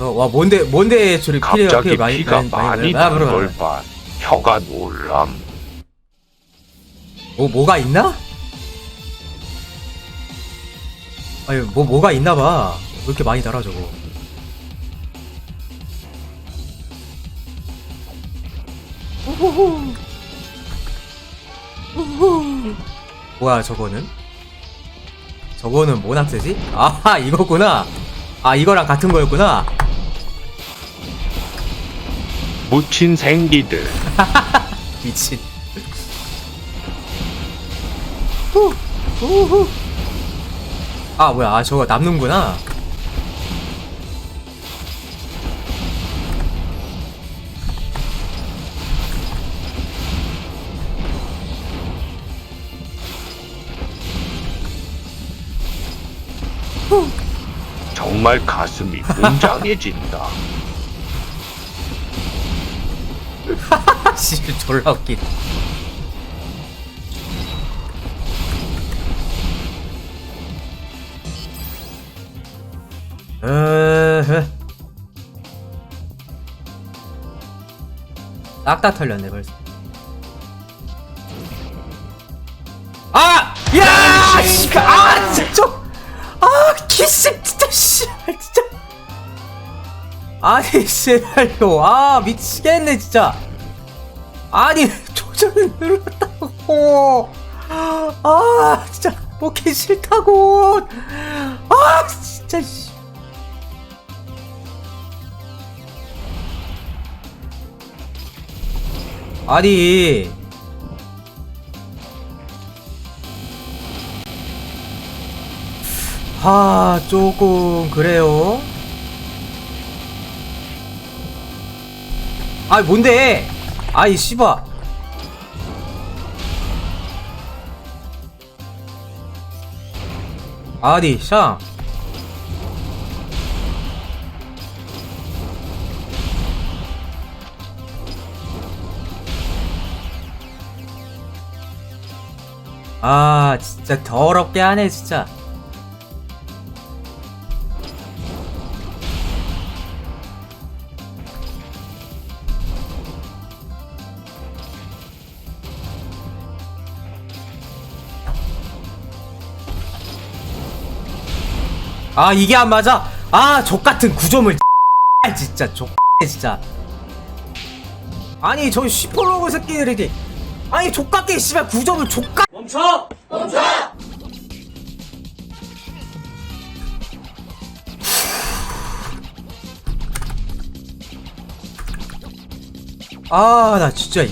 있어서 와 뭔데 뭔데 저리 피해 갑자기 많이 피가 많이 아, 나는 걸 봐. 혀가 놀람. 뭐 뭐가 있나? 아니 뭐 뭐가 있나 봐. 왜 이렇게 많이 달아 저거. 우후후. 우후. 뭐야 저거는? 저거는 뭐 낙세지? 아하 이거구나. 아 이거랑 같은 거였구나. 묻힌 생기들. 미친. 후. 아 뭐야 아 저거 남는구나. 정말 가슴이 웅장해진다. 씨 졸라. 으흐. 딱다 털렸네 벌써. 아! 야! 씨, 아, 진짜! 아, 키스 진짜 씨, 진짜. 아니, 씨발요. 아, 미치겠네, 진짜. 아니, 조절을 눌렀다고. 아, 진짜, 먹기 싫다고. 아, 진짜, 씨. 아니. 아, 조금, 그래요. 아, 뭔데? 아이, 씨바. 아니, 샹. 아, 진짜 더럽게 하네, 진짜. 아 이게 안 맞아? 아 족같은 구조물. 진짜 족 진짜. 아니 저 시퍼로그 새끼들이 아니 족같게 씨발 구조물 족같 멈춰! 멈춰! 아 나 진짜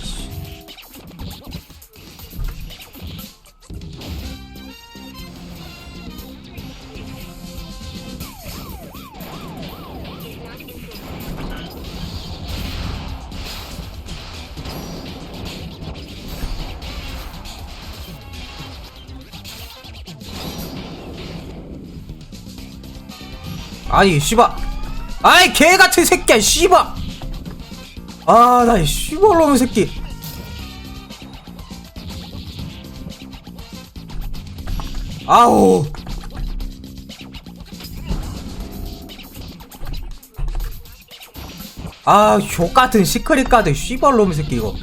아니 씨발. 아이 개 같은 새끼야 씨발. 아나 씨발 놈의 새끼. 아우. 아 족같은 시크릿 가드 씨발 놈의 새끼 이거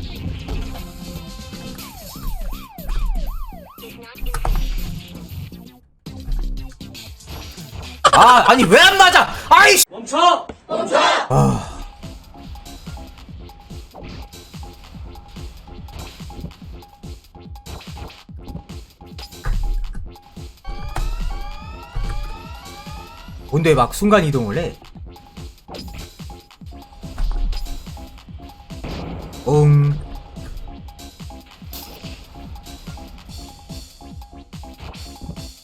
아 아니 왜 안 맞아? 아이 멈춰! 멈춰! 아. 뭔데 막 순간 이동을 해? 응.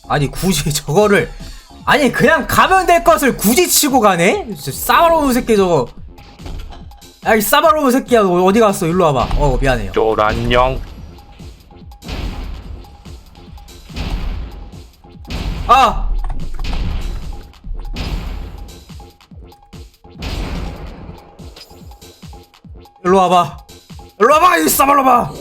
아니 굳이 저거를 아니 그냥 가면 될 것을 굳이 치고 가네? 싸바로운 새끼 저거. 야이 싸바로운 새끼야. 너 어디 갔어? 일로 와봐. 어 미안해요. 쪼란녕. 아! 일로 와봐. 일로 와봐 이 싸바로봐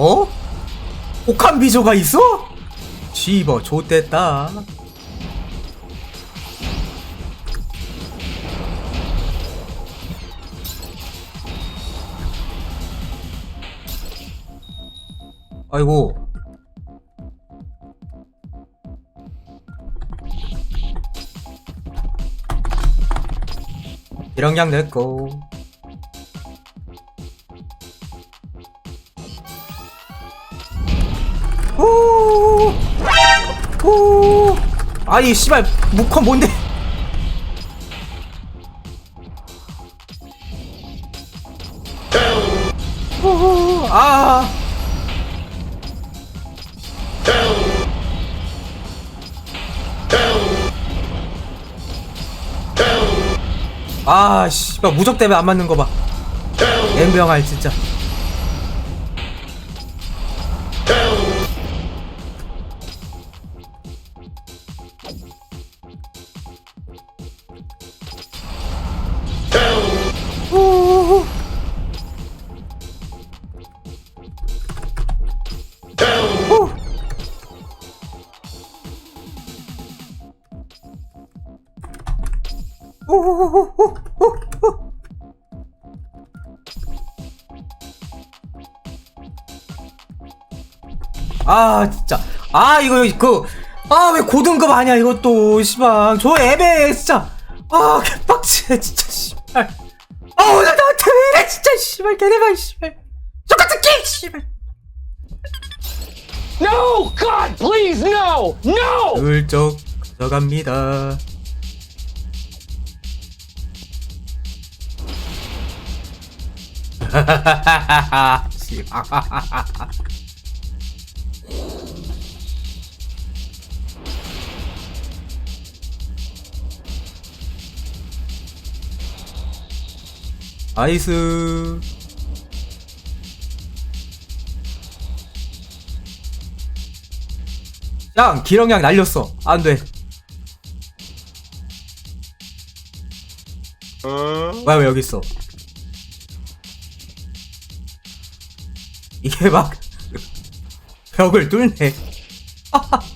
어? 혹한 비조가 있어? 씨버 좋댔다 아이고 이랑양 내꺼 아니 씨발 무컨 뭔데? 오, 아. 아, 씨발 무적 때문에 안 맞는 거 봐. 엠병알 진짜. 아 진짜 아 이거 그아 왜 고등급 아니야 이것도 씨발 저 애배 진짜 아 개빡치네 진짜 씨발 어우 나 나한테 왜 이래 진짜 씨발 걔네가 씨발 똑같은 게임 씨발 No! God, please, no! No! 훌쩍 가져갑니다 씨발. 아이스. 양 기렁양 날렸어. 안돼. 왜왜 여기 있어? 이게 막 벽을 뚫네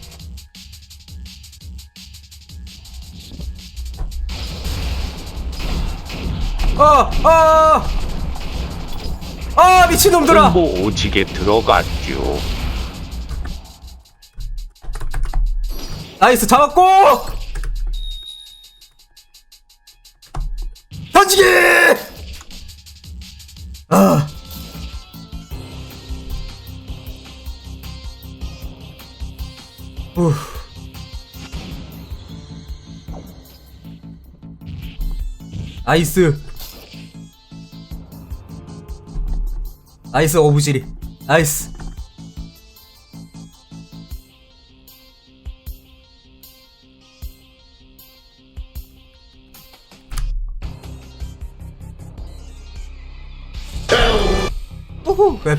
어, 어, 아 미친놈들아. 뭐 오지게 들어갔죠. 나이스 잡았고. 던지기! 아. 후. 나이스 나이스 오브지리. 나이스. 우후. 그래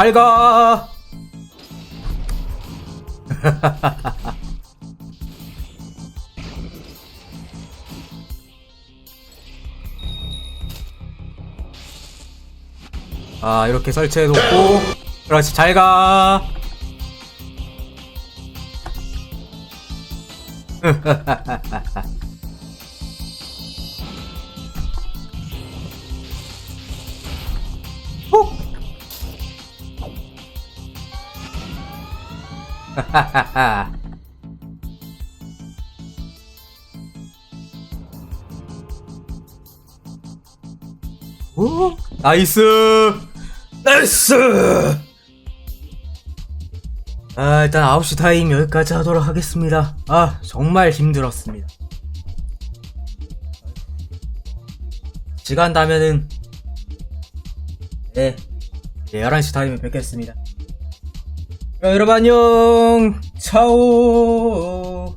잘가 아 이렇게 설치해 놓고. 그렇지 잘가 오, 나이스! 나이스! 아, 일단 9시 타임 여기까지 하도록 하겠습니다. 아, 정말 힘들었습니다. 시간 다면은, 네, 네 11시 타임에 뵙겠습니다. 여러분 안녕. 차오.